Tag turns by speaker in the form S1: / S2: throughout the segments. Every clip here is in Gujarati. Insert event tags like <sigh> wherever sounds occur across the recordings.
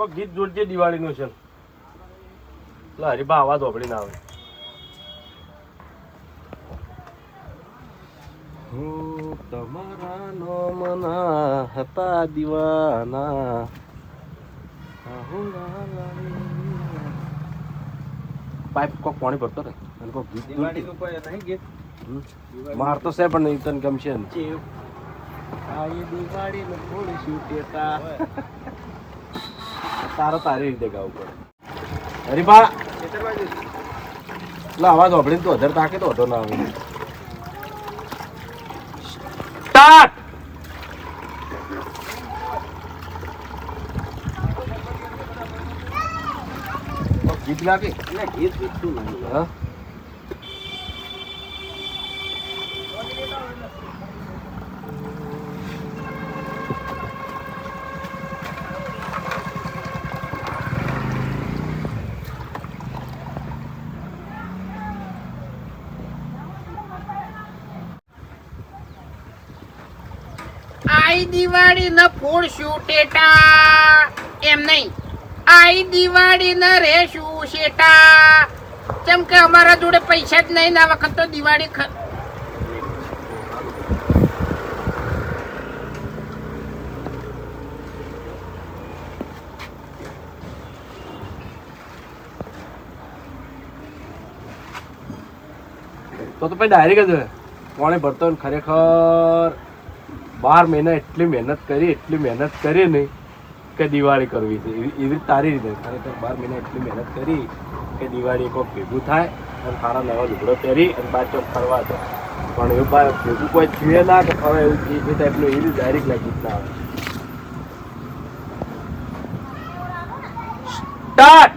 S1: કોઈ ગીત જોડજે દિવાળીનું છે. લા હરીબા અવાજ ના આવે. હું તમારા નોમના હતા દીવાના. પાઇપ કોક પાણી ભરતો રે અને કોક ગીત
S2: દિવાળીનું કોઈ નહીં ગીત?
S1: હમ. માર તો છે પણ નહીં તને ગમશે ને. દિવાળીનું થોડી છૂટેતા <laughs> તારો તારી રીતે ગાવું પડે.
S2: બાજુ.
S1: એટલે અવાજ ઓભળીને તો અધર તાકે તો હતો ના આવે. સ્ટાર્ટ! ગીત લાગે
S2: ગીત ગીત શું.
S1: હા
S3: આઈ દિવાળી ન ફોડશું ટેટા એમ નહીં. આઈ દિવાળી ન રહેશું શેટા કેમ કે અમારા જોડે પૈસા જ નહીં ને વખત તો દિવાળી
S1: તો તો પછી ડાયરેક્ટ જ કોણે ભરતો ખરેખર. બાર મહિના એટલી મહેનત કરી, એટલી મહેનત કરી ને કે દિવાળી કરવી છે. એવી તારી રીતે. ખરેખર બાર મહિના એટલી મહેનત કરી કે દિવાળી કોક ભેગું થાય અને સારા નવા લુગડો પહેરી અને ચોક ફરવા જાય. પણ એવું બા ભેગું કોઈ થયું ના કે હવે એવું એ ટાઈપનું એવી ડાયરેક્ટ લાગી ના આવે. સ્ટાર્ટ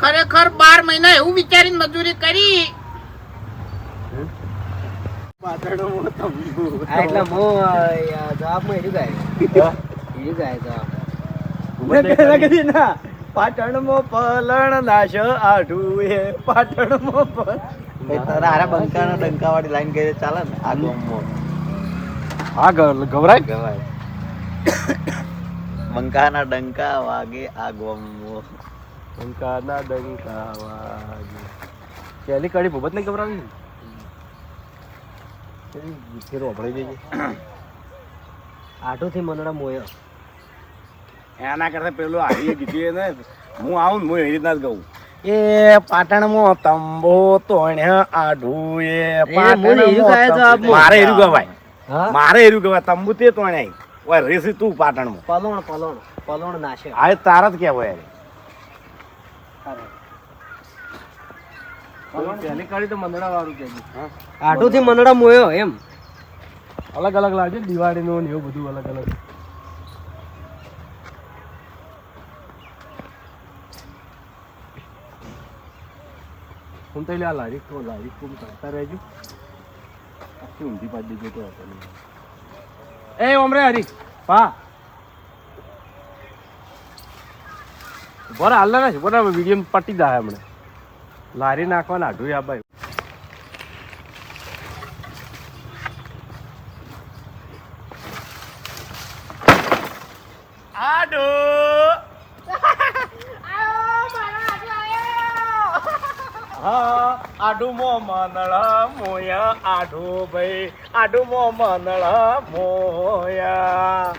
S3: ખરેખર બાર મહિના એવું વિચારીને મજૂરી કરી
S2: પાટણમાં તંબુ.
S4: આ એટલે અ, જવાબમાં એનું ગાય. એનું ગાય જવાબ.
S2: મેં ના પાટણમાં પલણ નાશ આઢું એ પાટણમાં પલણ
S4: તારા હારા બંકાના ડંકાવાળી લાઈન કહે ચાલે ને. આ ગામમાં.
S1: હા ગભરાય
S4: ગવાય. બંકાના ડંકા વાગે આ ગામમાં.
S1: ડંકાના ડંકા વાગે. પહેલી કડી ભૂપત નહીં ગભરાવી ફેર વભરાઈ દેજે
S4: આટુથી મનડા મોયો.
S2: એના કરતા પેલું આવીએ કીધું ને હું આવું ને હું એ રીતના જ ગઉં. એ પાટણમાં તંબો તોણ્યા આઢું એ
S4: હું આપું.
S2: મારે એરું ગવાય. મારે એરું ગવાય. તંબુ તે તોણ્યા ઓય રેસી તું પાટણમાં.
S4: પલોણ પલોણ. પલોણ નાશે.
S2: આ તારા જ કહેવાય.
S1: પહેલી તો મંદડા વાળું કે
S4: આટુથી મંદડા મોયો એમ.
S1: અલગ અલગ લાગે દિવાળીનું ને એવું બધું અલગ અલગ. હું તો આ લારી તો લારી કોમ કરતા રહેજો. આખી ઊંધી પાડી દેજો તો હતો એ ઓમરે હરી પા. બરા હાલ ના છે બરાબર વીડિયો પટી જાય હમણાં. લારી નાખવાના આઢું આ ભાઈ.
S2: આડો. હા આડુ મો મનળા મોયા આડુ ભાઈ આડુ મો મનળા મોયા.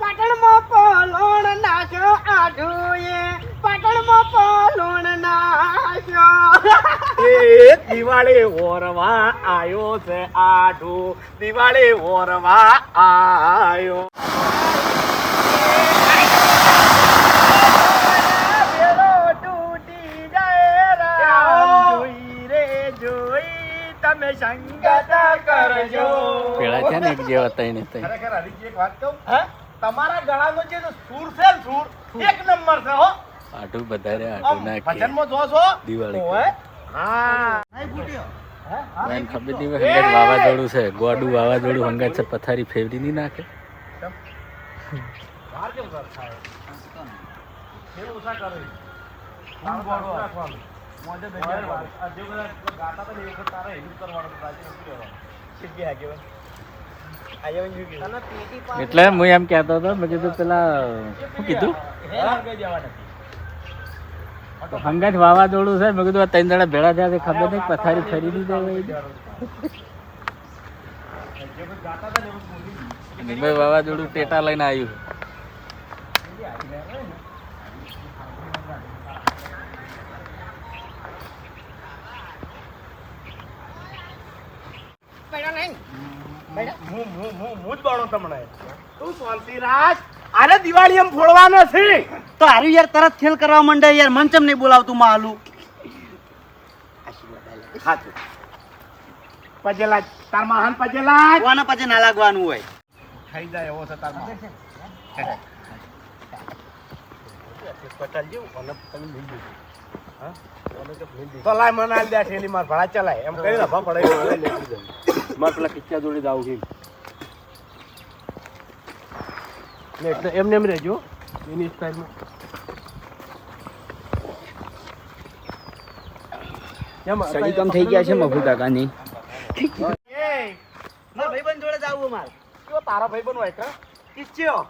S3: પાટણમાં પલોણ નાખ્યો આઢુએ
S2: એ દિવાળે ઓરવા આયો છે આઢો. દિવાળે ઓરવા આયો. બેડો તૂટી જાય રામ જોઈ રે જોઈ તમે સંગત કરજો
S4: પેલા છે ને એક જેવા તઈને તઈ
S2: ખરેખર હરીજી એક વાત કહું? હે? તમારા ગળાનો જે સૂર છે ને સૂર એક નંબર છે હો.
S4: આટું વધારે
S2: આમ ભજનમાં જો છો
S4: દિવાળી એમ ખબર નહીં હંગાત વાવાઝોડું છે. ગોડું વાવાઝોડું હંગાત છે પથારી ફેરવી નહીં નાખે. એટલે હું એમ કહેતો હતો મેં કીધું પેલા શું કીધું? હંગાત વાવાઝોડું છે મેં કીધું આ ત્રણ જણા ભેળા થયા છે ખબર નહીં પથારી ફરી દીધા મુંબઈ વાવાઝોડું ટેટા લઈને આવ્યું
S2: હું હું હું હું જ બાળો તમને. તું શાંતિરાજ. આને દિવાળી એમ ફોડવાનો છે.
S5: તો હારું યાર તરત ખેલ કરવા માંડે યાર મંચમ નહીં બોલાવતું માલું.
S2: સાચું પજેલા તાર મહાન પજેલા.
S5: કોના પછી ના લાગવાનું હોય.
S2: થઈ જાય એવો છે તાર મહાન તો લાય મને આલી દે ઠેલી માર ભડા ચલાય. એમ કરી રભા પડે
S1: મારે પેલા કિચ્ચા જોડે જવું છે ને એટલે એમને એમ રહેજો એની સ્ટાઈલમાં કેમ
S5: સડી કમ થઈ ગયા છે મફુ કાકાની.
S2: એ <laughs>
S5: મારા ભાઈબંધ જોડે જાવું મારે
S2: તારા ભાઈ બનો એક કિચ્યો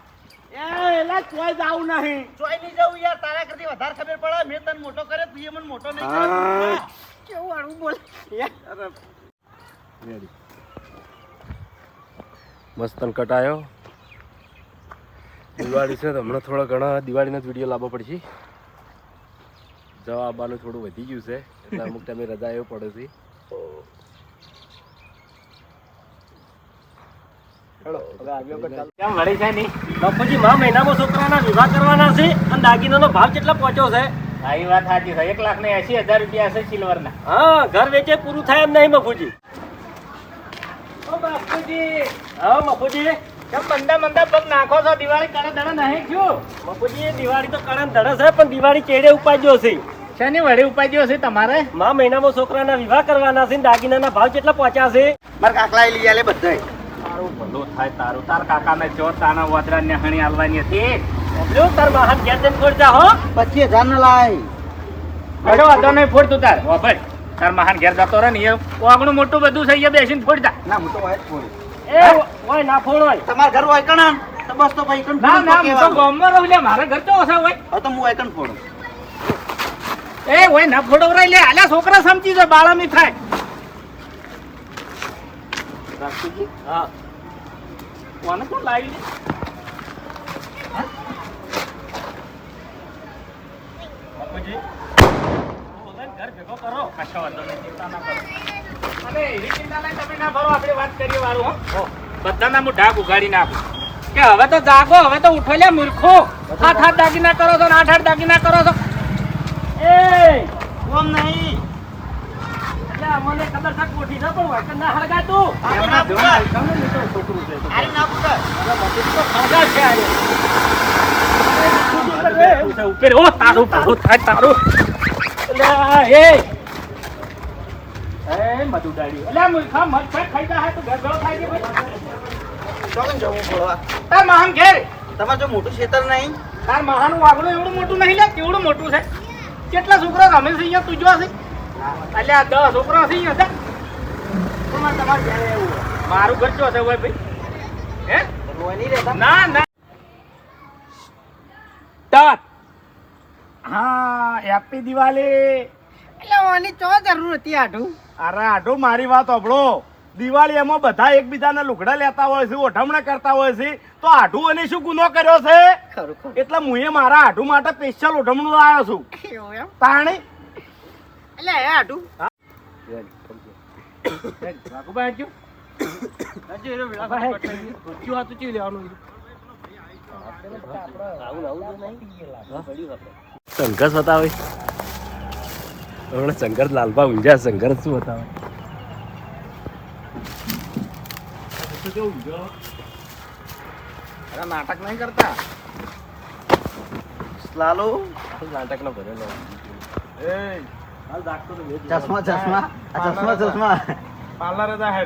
S2: એ એલા કોઈ જાવ નહીં.
S5: ચોય નહીં જાવું યાર તારા કરતી વધારે ખબર પડે. મેં તને મોટો કર્યો તું એ મને મોટો નહીં કર્યો.
S3: કેવું હળવું બોલ?
S1: રેડી મસ્ત કટાયો દિવાળી છે તો હમણાં થોડા ઘણા દિવાળીના જ વીડિયો લાવવા પડશે. જવા આવવાનું થોડું વધી ગયું છે એટલે અમુક ટાઈમે રજા એવો પડે છે. હેલો હવે આગળ પર ચાલો.
S6: કેમ વળી છે નહીં? બાપુજી મા મહિનામાં છોકરાના વિવાહ કરવાના છે અને દાગીનાનો ભાવ કેટલા પહોંચ્યો છે?
S4: વાત સાચી છે. એક લાખ ને એસી હજાર રૂપિયા છે સિલ્વરના.
S6: હા ઘર વેચે પૂરું થાય એમ નહીં ઓ હા બાપુજી.
S4: કેમ મંદા મંદા પગ નાખો છો? દિવાળી કરે દડા નહીં થયું.
S6: બાપુજી દિવાળી તો કણન ધડે છે પણ દિવાળી ચેડે ઉપાડ્યો છે?
S4: શેની વડે ઉપાડ્યો છે તમારે?
S6: મા મહિનામાં છોકરાના વિવાહ કરવાના છે દાગીનાના ભાવ કેટલા પહોંચ્યા છે?
S5: મારા કાકલા લઈ આલે બધાય.
S4: તારું ભલું થાય તારું. તાર કાકાને ચોર તાના વદરા ને હણી આલવાની હતી.
S6: જો તાર માહન હો.
S5: પછી હજાર લાય.
S4: નહીં ફોડ તું તાર. વાપર તાર મહાન ઘેર જતો રહે ને એ મોટું બધું છે એ બેસીને ફોડતા
S5: ના હું તો હોય જ થોડી
S6: એ ઓય ના ફોડ હોય.
S5: તમારા ઘર હોય કણા? તો બસ તો ભાઈ કણ
S4: ના ના હું તો ગામમાં રહું લે મારા ઘર તો ઓછા હોય.
S5: હા તો હું હોય કણ ફોડું
S4: એ હોય ના ફોડો રહી લે આલા છોકરા સમજી જાય બાળામી થાય.
S6: રાખીજી હા. કોને તો લાવી લે બાપુજી ઘર ભેગો કરો.
S4: કશો વાંધો નહીં ચિંતા ના કરો. અને એવી ચિંતા નહીં તમે ના ભરો આપણે વાત કરીએ વારું હો. બધાના હું ઢાક ઉગાડી નાખું. કે હવે તો જાગો હવે તો ઉઠો લે મૂર્ખો. હાથ હાથ દાગીના કરો છો આઠ આઠ દાગીના કરો છો?
S6: એ
S5: કોમ નહીં.
S6: એટલે અમને ખબર છે કોઠી છે પણ વાંકણ ના
S5: ના ના.
S6: હળગા છે આરે. ઉપર હો તારું તારું થાય તારું એ એ મધુ ડાળી એટલે મૂર્ખા મત ફેટ ખાઈ જાય તો ઘર ભેળો થાય છે ભાઈ.
S5: જવું ફોડવા
S6: તાર મહાન ઘેર.
S5: તમારે જો મોટું ખેતર નહીં?
S6: તાર મહાનું વાગડું એવડું મોટું નહીં લે કેવડું મોટું છે? કેટલા છોકરા રમે છે અહીંયા? તું જો છે એટલે આ દસ છોકરા છે અહીંયા હતા તમારે ઘેર એવું મારું ઘર ચો છે ભાઈ હે? ના ના.
S2: તાત હા હેપી દિવાળી.
S3: એટલે ઓની ચો જરૂર હતી આઢું?
S2: અરે આટો મારી વાત સાંભળો. દિવાળી એમાં બધા એકબીજાના લુગડા લેતા હોય છે ઓઢમણા કરતા હોય છે. તો આઢું અને શું ગુનો કર્યો છે? એટલે હું એ મારા આઢું માટે સ્પેશિયલ ઓઢમણું લાવ્યો છું. તાણી?
S3: એટલે હે આઢું?
S6: વાઘુભાઈ હજુ? હજુ એનો વિલાસભાઈ ઊંચું હાથ ઊંચી લેવાનું
S1: સંઘર્ષ બતાવે હમણાં શંકર લાલભા ઊંઝા શંકર શું બતાવે?
S4: નાટક નહીં કરતા?
S5: લાલો?
S1: નાટક નો ભરેલો?
S5: ચશ્મા ચશ્મા ચશ્મા ચશ્મા.
S2: પાર્લર જ
S1: છે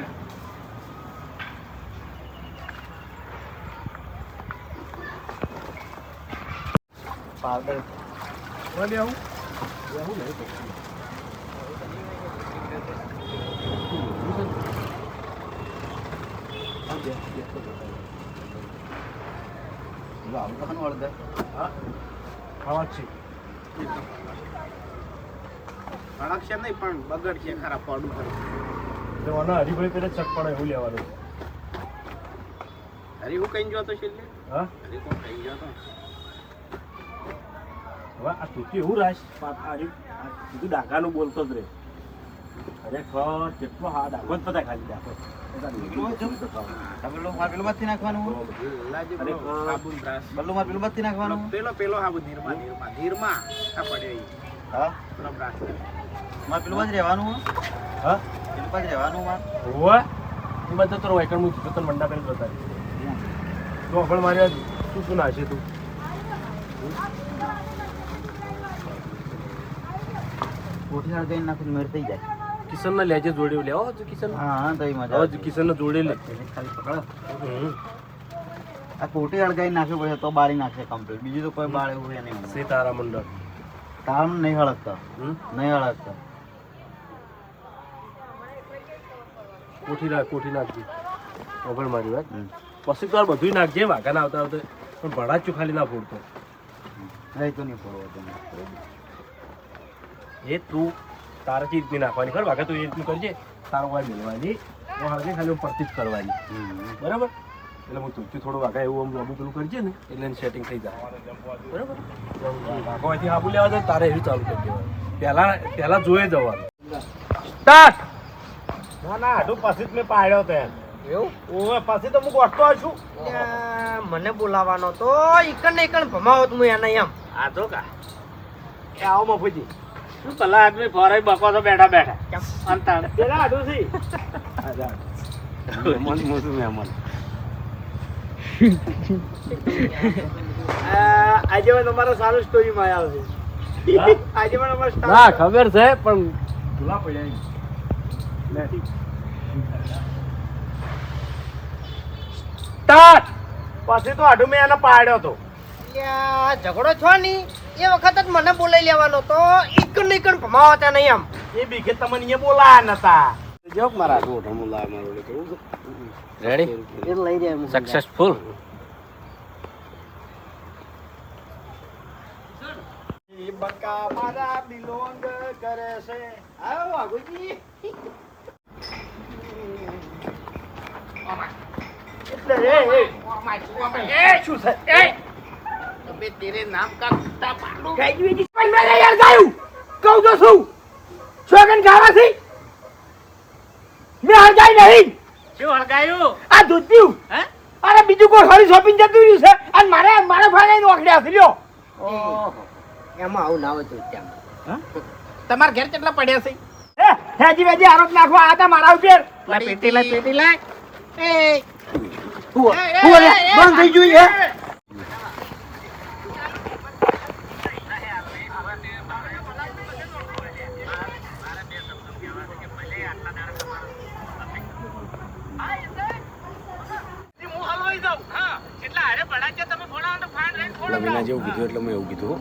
S2: અડકશે નહીં. પણ બગડશે ખરા પડું ખરું.
S1: તો આના હરીભાઈ પેલા ચક પડે એવું લેવાનું
S2: અરે હું કઈ જોતો છેલ્લે?
S1: હા?
S2: અરે કોણ કઈ જોતો
S1: હવે આ તૂટી એવું રાશ આ તું કીધું બોલતો જ રે ખરેખર કેટલો હાડ ડાઘો જ પતા ખાલી
S5: પેલું માર
S1: બધા શું શું નાશે તું
S5: કોઠી હાલ કઈ નાખું મેર થઈ જાય.
S1: કિશન ને લેજે જોડે લેવો હજુ કિશન.
S5: હા હા તો ઈ મજા
S1: હવે કિશન ને જોડે લે.
S5: ખાલી પકડો. આ કોઠી અડગાઈ નાખ્યો પછી તો બાળી નાખે કમ્પ્લીટ બીજું તો કોઈ બાળે હોય નહીં. મને.
S1: તારા મંડળ
S5: તામ નહીં
S1: હળકતા?
S5: નહીં હળગતા.
S1: કોઠી નાખ કોઠી નાખજે. અફળ મારી વાત. પછી તો બધું નાખજે વાઘા ના આવતા આવતા. પણ ભડા જ ખાલી ના ફોડતો.
S5: નહીં તો નહીં ફોડવો તમે.
S1: એ તું તારે જે રીતની નાખવાની. ખબર? વાઘા તું એ રીતનું કરજે. તારો વાય મેળવાની. હું હાલને ખાલી પરથી જ કરવાની. બરાબર? એટલે હું તું થોડું વાઘા એવું આમ લાંબુ પેલું કરજે ને એટલે એનું સેટિંગ થઈ જાય. બરાબર? વાઘો આબુ લેવા જાય તારે એવી ચાલુ કરી દેવાનું. પહેલા પહેલા જોઈ જવાનું. સ્ટાર્ટ!
S2: ના ના હાડું પછી જ મેં પાડ્યો તો. એમ
S6: એવું?
S2: ઓવે પછી તો હું ગોઠતો છું.
S6: મને બોલાવાનો તો ઈકણ ને ઈકણ ભમાવો તો હું એને એમ.
S2: આ તો કા. એ આવો મફુજી.
S4: શું કલા આદમી ફોરાઈ બકો તો બેઠા બેઠા. અંતાડે
S2: પેલા હાડું છે. મહેમાન છું મહેમાન આજે પણ તમારો સારું સ્ટોરી માં આવશે આજે પણ અમારો
S1: ના ખબર છે પણ ભૂલા પડ્યા સ્ટાર્ટ
S2: પછી તો હાડું મેં એને પાડ્યો તો.
S6: ઝઘડો છો ની? એ વખત જ મને બોલાઈ લેવાનો તો ઈકણ ને ઈકણ ભમાવો ત્યાં નહીં એમ
S2: એ બીકે તમને અહીંયા બોલાયા નતા જો મારા ઓઢમું લાવે મારું
S1: રેડી
S6: એ લઈ જાય
S1: સક્સેસફુલ
S2: બકા મારા બિલોંગ કરે છે. આવો આગુજી. એટલે રે એ એ શું છે? એ
S3: અબે તેરે નામ કા કુત્તા પાડું
S2: ગાયજી પણ મેં યાર ગાયું કહું તો શું? છોકન ગાવા છે મેં હળગાઈ નહીં.
S4: શું હળગાયું?
S2: આ દૂધ પીવું
S4: હે?
S2: અરે બીજું કોઈ હરી શોપિંગ જતું રહ્યું છે? અને મારે મારે ભાઈ નોકરી આપી લ્યો.
S6: એમાં આવું ના હોય તો ત્યાં.
S3: તમારા ઘેર કેટલા પડ્યા છે?
S2: એ હેજી વેજી આરોપ નાખવા આ તા મારા ઉપર.
S3: લા પેટી લા પેટી લા. એ.
S2: હું હું બંધ થઈ ગયું હે લવીના જેવું કીધું એટલે મેં એવું કીધું.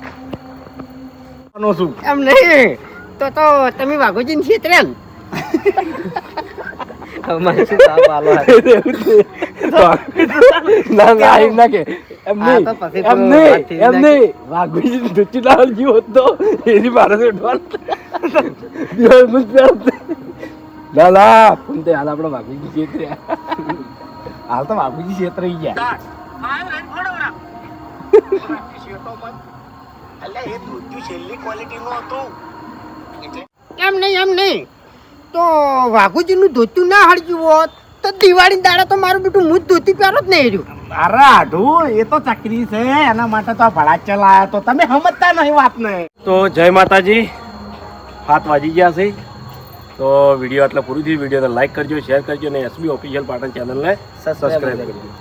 S2: શું
S6: એમ નહીં. તો તો તમે વાઘોજી ને છેતરે ને અમારે શું તાપ આલો
S1: ના ના એમ ના કે એમ નહીં. એમ નહીં. એમ નહીં. વાઘુજી તો એની મારે ઉઠવા દિવસ મુજ ના ના. પણ તે હાલ આપણે વાઘુજી છેતર્યા હાલ તો બાપુજી છેતરાઈ ગયા
S6: એમ નહીં એમ નહીં. તો વાઘુજી ધોતું ના હળગ્યું હોત તો દિવાળી દાડા તો મારું બેટું હું જ ધોતી પહેરો જ નહીં રહ્યું.
S2: અરે આઢું એ તો ચકરી છે એના માટે તો ભડા ચલાયા તો તમે સમજતા નહીં વાતને.
S1: તો જય માતાજી હાથ વાજી ગયા છે. તો વીડિયો એટલે પૂરું થયું. વિડીયોને લાઈક કરજો શેર કરજો અને એસબી ઓફિશિયલ પાટણ ચેનલને સબસ્ક્રાઈબ કરજો.